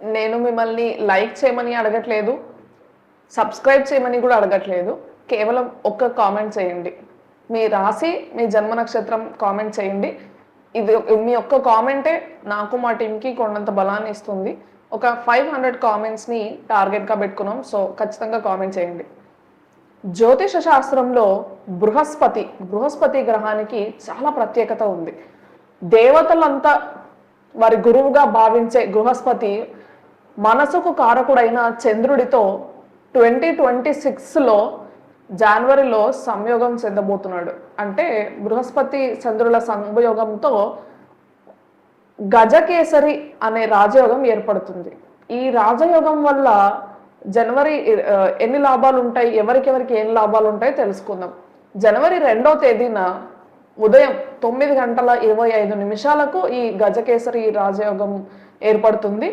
నేను మిమ్మల్ని లైక్ చేయమని అడగట్లేదు సబ్స్క్రైబ్ చేయమని కూడా అడగట్లేదు. కేవలం ఒక్క కామెంట్ చేయండి. మీ రాశి మీ జన్మ నక్షత్రం కామెంట్ చేయండి. ఇది మీ ఒక్క కామెంటే నాకు మా టీంకి కొండంత బలాన్ని ఇస్తుంది. ఒక ఫైవ్ హండ్రెడ్ కామెంట్స్ని టార్గెట్గా పెట్టుకున్నాం సో ఖచ్చితంగా కామెంట్ చేయండి. జ్యోతిష శాస్త్రంలో బృహస్పతి బృహస్పతి గ్రహానికి చాలా ప్రత్యేకత ఉంది. దేవతలంతా వారి గురువుగా భావించే బృహస్పతి మనసుకు కారకుడైన చంద్రుడితో ట్వంటీ ట్వంటీ సిక్స్లో జనవరిలో సంయోగం చెందబోతున్నాడు. అంటే బృహస్పతి చంద్రుల సంయోగంతో గజకేసరి అనే రాజయోగం ఏర్పడుతుంది. ఈ రాజయోగం వల్ల జనవరి ఎన్ని లాభాలు ఉంటాయి ఎవరికెవరికి ఏం లాభాలు ఉంటాయి తెలుసుకుందాం. జనవరి రెండో తేదీన ఉదయం తొమ్మిది గంటల ఇరవై ఐదు నిమిషాలకు ఈ గజకేసరి రాజయోగం ఏర్పడుతుంది.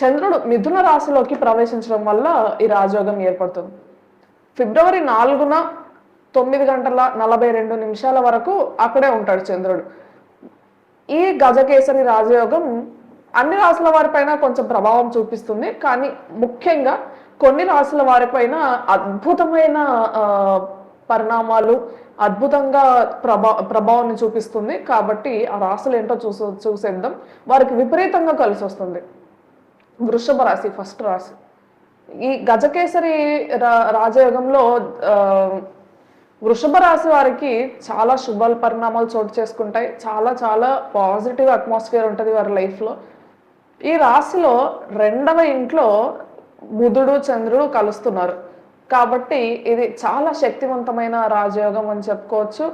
చంద్రుడు మిథున రాశిలోకి ప్రవేశించడం వల్ల ఈ రాజయోగం ఏర్పడుతుంది. ఫిబ్రవరి నాలుగున తొమ్మిది గంటల నలభై రెండు నిమిషాల వరకు అక్కడే ఉంటాడు చంద్రుడు. ఈ గజకేసరి రాజయోగం అన్ని రాసుల వారిపైన కొంచెం ప్రభావం చూపిస్తుంది. కానీ ముఖ్యంగా కొన్ని రాసుల వారిపైన అద్భుతమైన పరిణామాలు అద్భుతంగా ప్రభా ప్రభావాన్ని చూపిస్తుంది. కాబట్టి ఆ రాసులు ఏంటో చూసే చూసేద్దాం. వారికి విపరీతంగా కలిసి వస్తుంది వృషభ రాశి ఫస్ట్ రాశి. ఈ గజకేసరి రా- రాజయోగంలో వృషభ రాశి వారికి చాలా శుభ పరిణామాలు చోటు చేసుకుంటాయి. చాలా చాలా పాజిటివ్ అట్మాస్ఫియర్ ఉంటుంది వారి లైఫ్లో. ఈ రాశిలో రెండవ ఇంట్లో బుధుడు చంద్రుడు కలుస్తున్నారు. కాబట్టి ఇది చాలా శక్తివంతమైన రాజయోగం అని చెప్పుకోవచ్చు.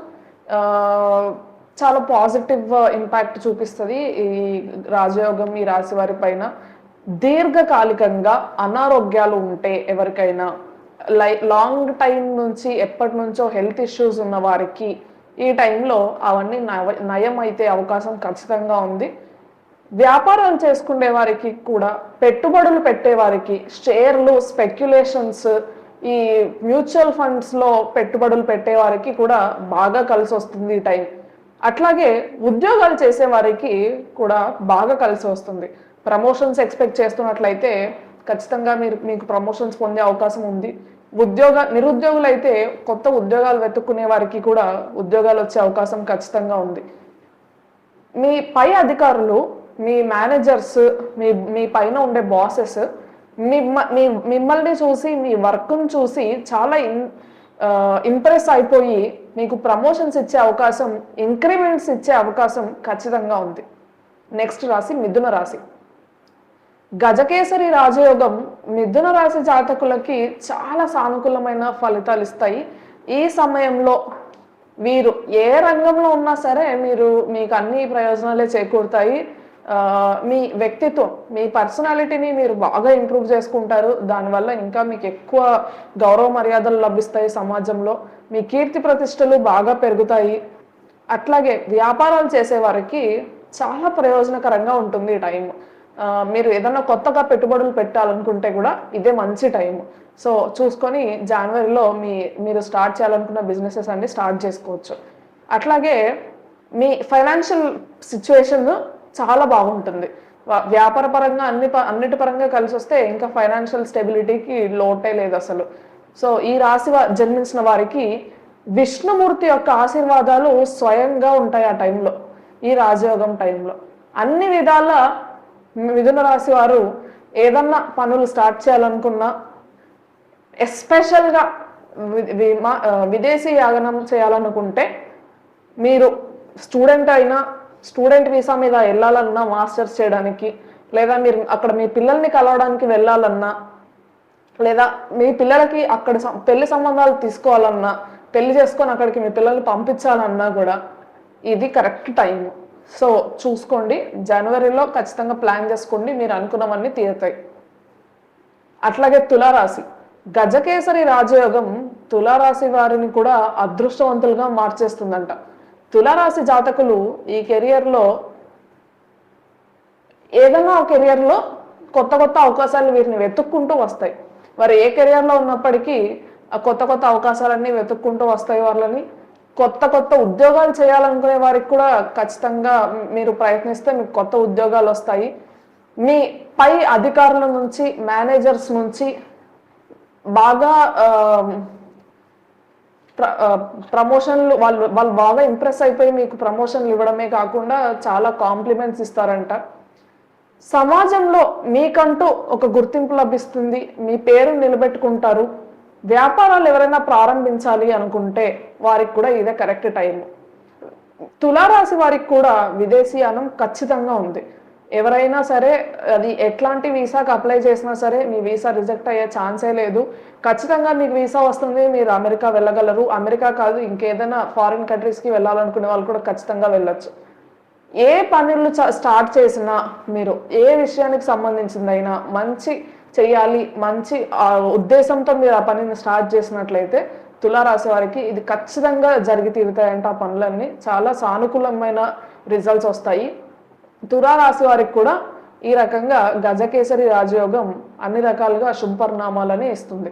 చాలా పాజిటివ్ ఇంపాక్ట్ చూపిస్తుంది ఈ రాజయోగం ఈ రాశి వారి పైన. దీర్ఘకాలికంగా అనారోగ్యాలు ఉంటే ఎవరికైనా లై లాంగ్ టైం నుంచి ఎప్పటి నుంచో హెల్త్ ఇష్యూస్ ఉన్న వారికి ఈ టైంలో అవన్నీ నవ నయం అయితే అవకాశం ఖచ్చితంగా ఉంది. వ్యాపారాలు చేసుకునే వారికి కూడా పెట్టుబడులు పెట్టేవారికి షేర్లు స్పెక్యులేషన్స్ ఈ మ్యూచువల్ ఫండ్స్లో పెట్టుబడులు పెట్టేవారికి కూడా బాగా కలిసి వస్తుంది ఈ టైం. అట్లాగే ఉద్యోగాలు చేసేవారికి కూడా బాగా కలిసి వస్తుంది ప్రమోషన్స్ ఎక్స్పెక్ట్ చేస్తున్నట్లయితే ఖచ్చితంగా మీరు మీకు ప్రమోషన్స్ పొందే అవకాశం ఉంది. ఉద్యోగ నిరుద్యోగులు అయితే కొత్త ఉద్యోగాలు వెతుక్కునే వారికి కూడా ఉద్యోగాలు వచ్చే అవకాశం ఖచ్చితంగా ఉంది. మీ పై అధికారులు మీ మేనేజర్స్ మీ మీ పైన ఉండే బాసెస్ మిమ్మ మీ మిమ్మల్ని చూసి మీ వర్క్ను చూసి చాలా ఇన్ ఇంప్రెస్ అయిపోయి మీకు ప్రమోషన్స్ ఇచ్చే అవకాశం ఇంక్రిమెంట్స్ ఇచ్చే అవకాశం ఖచ్చితంగా ఉంది. నెక్స్ట్ రాశి మిథున రాశి. గజకేసరి రాజయోగం మిథున రాశి జాతకులకి చాలా సానుకూలమైన ఫలితాలు ఇస్తాయి. ఈ సమయంలో వీరు ఏ రంగంలో ఉన్నా సరే మీరు మీకు అన్ని ప్రయోజనాలే చేకూరుతాయి. మీ వ్యక్తిత్వం మీ పర్సనాలిటీని మీరు బాగా ఇంప్రూవ్ చేసుకుంటారు. దానివల్ల ఇంకా మీకు ఎక్కువ గౌరవ మర్యాదలు లభిస్తాయి సమాజంలో. మీ కీర్తి ప్రతిష్టలు బాగా పెరుగుతాయి. అట్లాగే వ్యాపారాలు చేసేవారికి చాలా ప్రయోజనకరంగా ఉంటుంది ఈ టైం మీరు ఏదైనా కొత్తగా పెట్టుబడులు పెట్టాలనుకుంటే కూడా ఇదే మంచి టైం సో చూసుకొని జనవరిలో మీ మీరు స్టార్ట్ చేయాలనుకున్న బిజినెసెస్ అన్ని స్టార్ట్ చేసుకోవచ్చు. అట్లాగే మీ ఫైనాన్షియల్ సిచ్యువేషన్ చాలా బాగుంటుంది. వ్యాపార పరంగా అన్ని ప- అన్నిటి పరంగా కలిసి వస్తే ఇంకా ఫైనాన్షియల్ స్టెబిలిటీకి లోటే లేదు అసలు. సో ఈ రాశి జన్మించిన వారికి విష్ణుమూర్తి యొక్క ఆశీర్వాదాలు స్వయంగా ఉంటాయి ఆ టైంలో ఈ రాజయోగం టైంలో అన్ని విధాల మిథున రాశి వారు ఏదన్నా పనులు స్టార్ట్ చేయాలనుకున్నా ఎస్పెషల్గా విమా- విదేశీ యాగనం చేయాలనుకుంటే మీరు స్టూడెంట్ అయినా స్టూడెంట్ వీసా మీద వెళ్ళాలన్నా మాస్టర్స్ చేయడానికి లేదా మీరు అక్కడ మీ పిల్లల్ని కలవడానికి వెళ్ళాలన్నా లేదా మీ పిల్లలకి అక్కడ పెళ్ళి సంబంధాలు తీసుకోవాలన్నా పెళ్ళి చేసుకొని అక్కడికి మీ పిల్లల్ని పంపించాలన్నా కూడా ఇది కరెక్ట్ టైము. సో చూసుకోండి. జనవరిలో ఖచ్చితంగా ప్లాన్ చేసుకోండి. మీరు అనుకున్నవన్నీ తీరుతాయి. అట్లాగే తులారాశి. గజకేసరి రాజయోగం తులారాశి వారిని కూడా అదృష్టవంతులుగా మార్చేస్తుందంట. తులారాశి జాతకులు ఈ కెరియర్లో ఏదైనా ఒక కెరియర్లో కొత్త కొత్త అవకాశాలు వీరిని వెతుక్కుంటూ వస్తాయి. వారు ఏ కెరియర్లో ఉన్నప్పటికీ ఆ కొత్త కొత్త అవకాశాలన్నీ వెతుక్కుంటూ వస్తాయి వాళ్ళని. కొత్త కొత్త ఉద్యోగాలు చేయాలనుకునే వారికి కూడా ఖచ్చితంగా మీరు ప్రయత్నిస్తే మీకు కొత్త ఉద్యోగాలు వస్తాయి. మీ పై అధికారుల నుంచి మేనేజర్స్ నుంచి బాగా ప్ర- ప్రమోషన్లు వాళ్ళు వాళ్ళు బాగా ఇంప్రెస్ అయిపోయి మీకు ప్రమోషన్లు ఇవ్వడమే కాకుండా చాలా కాంప్లిమెంట్స్ ఇస్తారంట. సమాజంలో మీకంటూ ఒక గుర్తింపు లభిస్తుంది. మీ పేరు నిలబెట్టుకుంటారు. వ్యాపారాలు ఎవరైనా ప్రారంభించాలి అనుకుంటే వారికి కూడా ఇదే కరెక్ట్ టైం తులారాశి వారికి కూడా విదేశీయానం ఖచ్చితంగా ఉంది. ఎవరైనా సరే అది ఎట్లాంటి వీసాకి అప్లై చేసినా సరే మీ వీసా రిజెక్ట్ అయ్యే ఛాన్సే లేదు. ఖచ్చితంగా మీకు వీసా వస్తుంది మీరు అమెరికా వెళ్ళగలరు. అమెరికా కాదు ఇంకేదైనా ఫారిన్ కంట్రీస్కి వెళ్ళాలనుకునే వాళ్ళు కూడా ఖచ్చితంగా వెళ్ళొచ్చు. ఏ పనులు స్టార్ట్ చేసినా మీరు ఏ విషయానికి సంబంధించిందైనా మంచి చేయాలి మంచి ఆ, ఉద్దేశంతో మీరు ఆ పనిని స్టార్ట్ చేసినట్లయితే తులారాశి వారికి ఇది ఖచ్చితంగా జరిగి తీరుతాయంట ఆ పనులన్నీ. చాలా సానుకూలమైన రిజల్ట్స్ వస్తాయి. తులారాశి వారికి కూడా ఈ రకంగా గజకేసరి రాజయోగం అన్ని రకాలుగా శుభపరిణామాలని ఇస్తుంది.